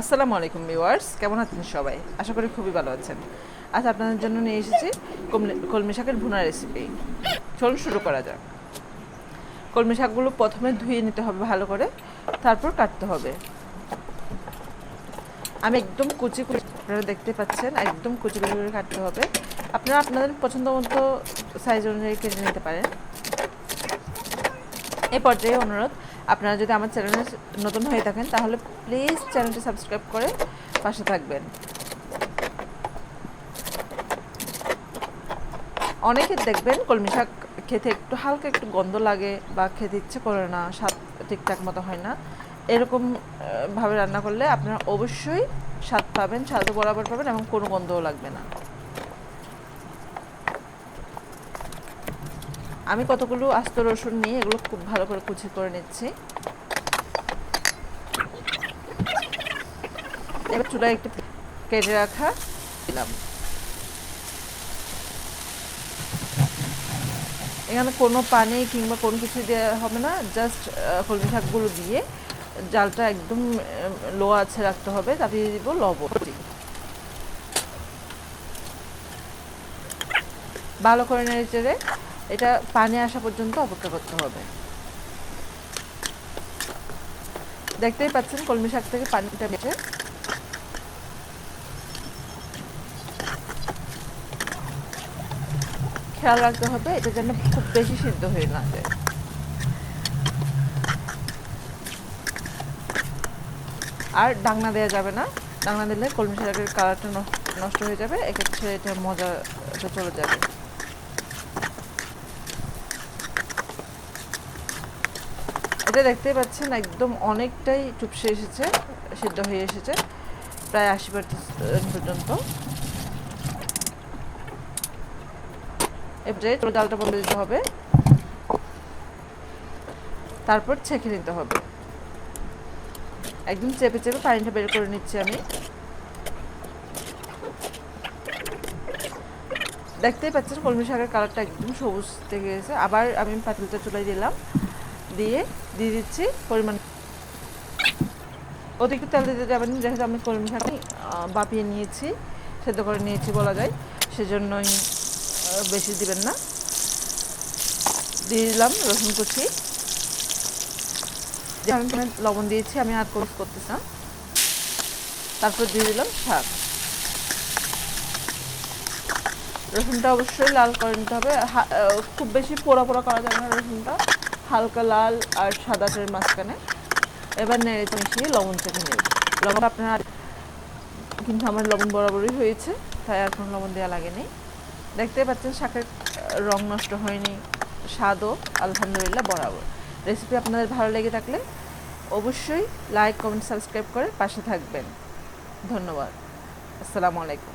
আসসালামু আলাইকুম ভিউয়ার্স, কেমন আছেন সবাই? আশা করি খুবই ভালো আছেন। আজ আপনাদের জন্য নিয়ে এসেছি কলমি শাকের ভুনা রেসিপি চলুন শুরু করা যাক। কলমি শাকগুলো প্রথমে ধুয়ে নিতে হবে ভালো করে, তারপর কাটতে হবে। আমি একদম কুচি কুচি আপনারা দেখতে পাচ্ছেন, একদম কুচি কুচি করে কাটতে হবে। আপনারা আপনাদের পছন্দ মতো সাইজ অনুযায়ী কেটে নিতে পারেন। এই পর্যায়ে অনুরোধ আপনারা যদি আমার চ্যানেলে নতুন হয়ে থাকেন, তাহলে প্লিজ চ্যানেলটি সাবস্ক্রাইব করে পাশে থাকবেন। অনেকে দেখবেন কলমি শাক খেতে একটু হালকা একটু গন্ধ লাগে বা খেতে ইচ্ছে করে না, স্বাদ ঠিকঠাক মতো হয় না। এরকম ভাবে রান্না করলে আপনারা অবশ্যই স্বাদ পাবেন, স্বাদও বরাবর পাবেন এবং কোনো গন্ধও লাগবে না। আমি কতগুলো আস্ত রসুন নিয়ে এগুলো খুব ভালো করে কুচি করে নিচ্ছি। এবার চুলায় একটু কেটে রাখা দিলাম। এখানে কোনো পানি কিংবা কোনো কিছু দেওয়া হবে না জাস্ট কলমি শাকগুলো দিয়ে জালটা একদম লো আছে রাখতে হবে তারপরে দিব লবণ। ভালো করে নেড়ে চেড়ে এটা পানি আসা পর্যন্ত অপেক্ষা করতে হবে। দেখতেই পাচ্ছেন, কলমি শাক থেকে পানিটা বেঁচে। খেয়াল রাখতে হবে, এটা যেন খুব বেশি সিদ্ধ হয়ে না যায়। আর ডাংনা দেওয়া যাবে না। ডাংনা দিলে কলমি শাকের কালারটা নষ্ট হয়ে যাবে, এক্ষেত্রে এটা মজাটা চলে যাবে। এটা দেখতেই পাচ্ছেন, একদম অনেকটাই চুপসে এসেছে, সিদ্ধ হয়ে এসেছে, প্রায় আশি পর্যন্ত। এবারে ডালটা বন্ধ দিতে হবে। তারপর ছেঁকে নিতে হবে। একদম চেপে চেপে পানিটা বের করে নিচ্ছি আমি। দেখতেই পাচ্ছেন কলমি শাকের কালারটা একদম সবুজ থেকে গেছে আবার আমি পাতিলটা চুলাই দিলাম। দিয়ে দিয়ে দিচ্ছি পরিমাণ। অতিরিক্ত তেল দিতে যাবেন যেহেতু আমি কলমি শাক বাপিয়ে নিয়েছি, সেদ্ধ করে নিয়েছি বলা যায়, সেজন্যই বেশি দিবেন না। দিয়ে দিলাম রসুন কুচি। লবণ দিয়েছি, আমি আর কোর্স করতেছি না। তারপর দিয়ে দিলাম শাক রসুনটা অবশ্যই লাল করে নিতে হবে। খুব বেশি পোড়া পোড়া করা যাবে না রসুনটা। হালকা লাল আর সাদা সাদাটের মাঝখানে। এবার নেড়ে মিশিয়ে লবণ চেপে নেব। লবণ আপনার কিন্তু আমার লবণ বরাবরই হয়েছে, তাই আর কোনো লবণ দেওয়া লাগেনি। দেখতে পাচ্ছেন শাকের রং নষ্ট হয়নি। স্বাদও আলহামদুলিল্লাহ বরাবর। রেসিপি আপনাদের ভালো লেগে থাকলে অবশ্যই লাইক, কমেন্ট, সাবস্ক্রাইব করে পাশে থাকবেন। ধন্যবাদ। আসসালামু আলাইকুম।